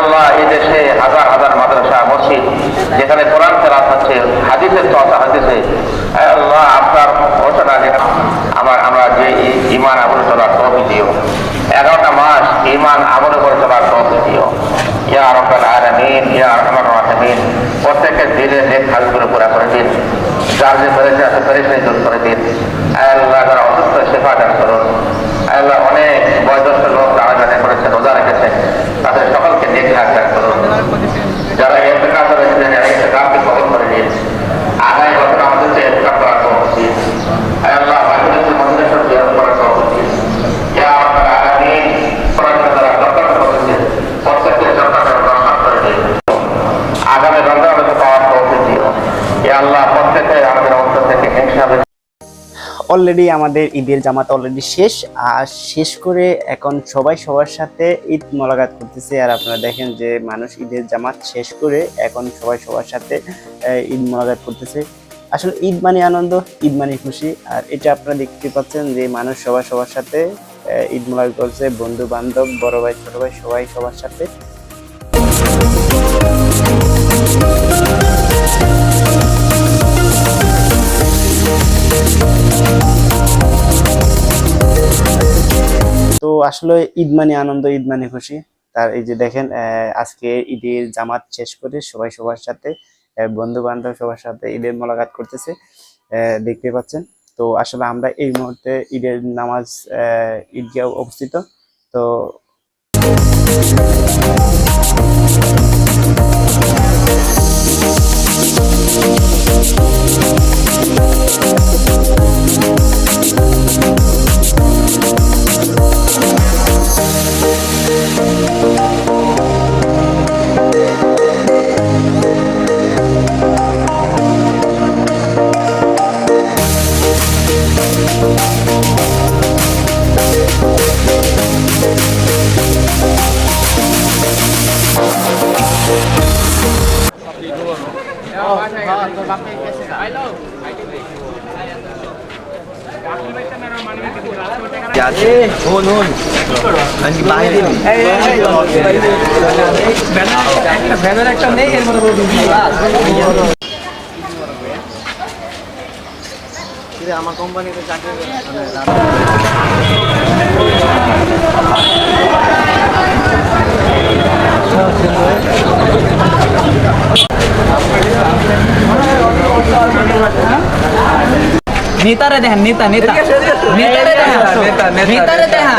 আল্লাহ এই দেশে হাজার হাজার মাদ্রাসা, মসজিদ, যেখানে কোরআন ফেরাত হচ্ছে, হাদিসের চর্চা হাদিসে আল্লাহ, আপনার ঘোষণা আমার, আমরা যে ইমান আমলে চলার তফি দিও। এগারোটা মাস ইমান আমলে করে চলার তফি দিও। ইয়া রব্বাল আলামিন, ইয়া রহমান, প্রত্যেকের দিলে নেক হাজগুলো পুরা করে দিন। যার যে পেরেছে আছে পেরেছে দূর করে দিন। আল্লাহ অসুস্থ দান করুন। আল্লাহ, অনেক বয়োজ্যেষ্ঠ লোক, তারা জানে অলরেডি আমাদের ঈদের জামাত অলরেডি শেষ। আর শেষ করে এখন সবাই সবার সাথে ঈদ মোলাকাত করতেছে। আর আপনারা দেখেন যে মানুষ ঈদের জামাত শেষ করে এখন সবাই সবার সাথে ঈদ মোলাকাত করতেছে। আসলে ঈদ মানে আনন্দ, ঈদ মানে খুশি। আর এটা আপনারা দেখতে পাচ্ছেন যে মানুষ সবাই সবার সাথে ঈদ মোলাকাত করছে। বন্ধু বান্ধব বড় ভাই, ছোট ভাই সবাই সবার সাথে। আসলে ঈদ মানে আনন্দ, ঈদ মানে খুশি। তার এই যে দেখেন আজকে ঈদের জামাত শেষ করে সবাই সবার সাথে বন্ধু বান্ধব সবার সাথে ঈদের মোলাকাত করতেছে দেখতে পাচ্ছেন। তো আসলে আমরা এই মুহূর্তে ঈদের নামাজ ঈদগাহ অবস্থিত। তো একটা নেই এর আমার কোম্পানিতে চাকরি নেতারে দেখেন নেতা নেতা। নেতারে দেখেন। নেতারে দেখেন।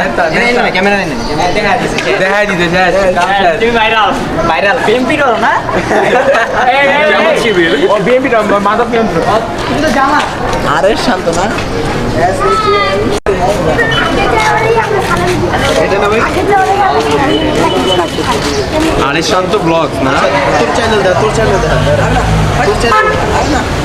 ক্যামেরা নেই দেখাই দিতে তুমি ভাইরাল ভাইরাল বিএমপি রো না? ও বিএনপি মাদক নিয়ন্ত্রণ কিন্তু জামা আরে শান্ত না আরে শান্ত ব্লগ না তোর চ্যানেল দে তোর চ্যানেল দে তোর চ্যানেল চুপ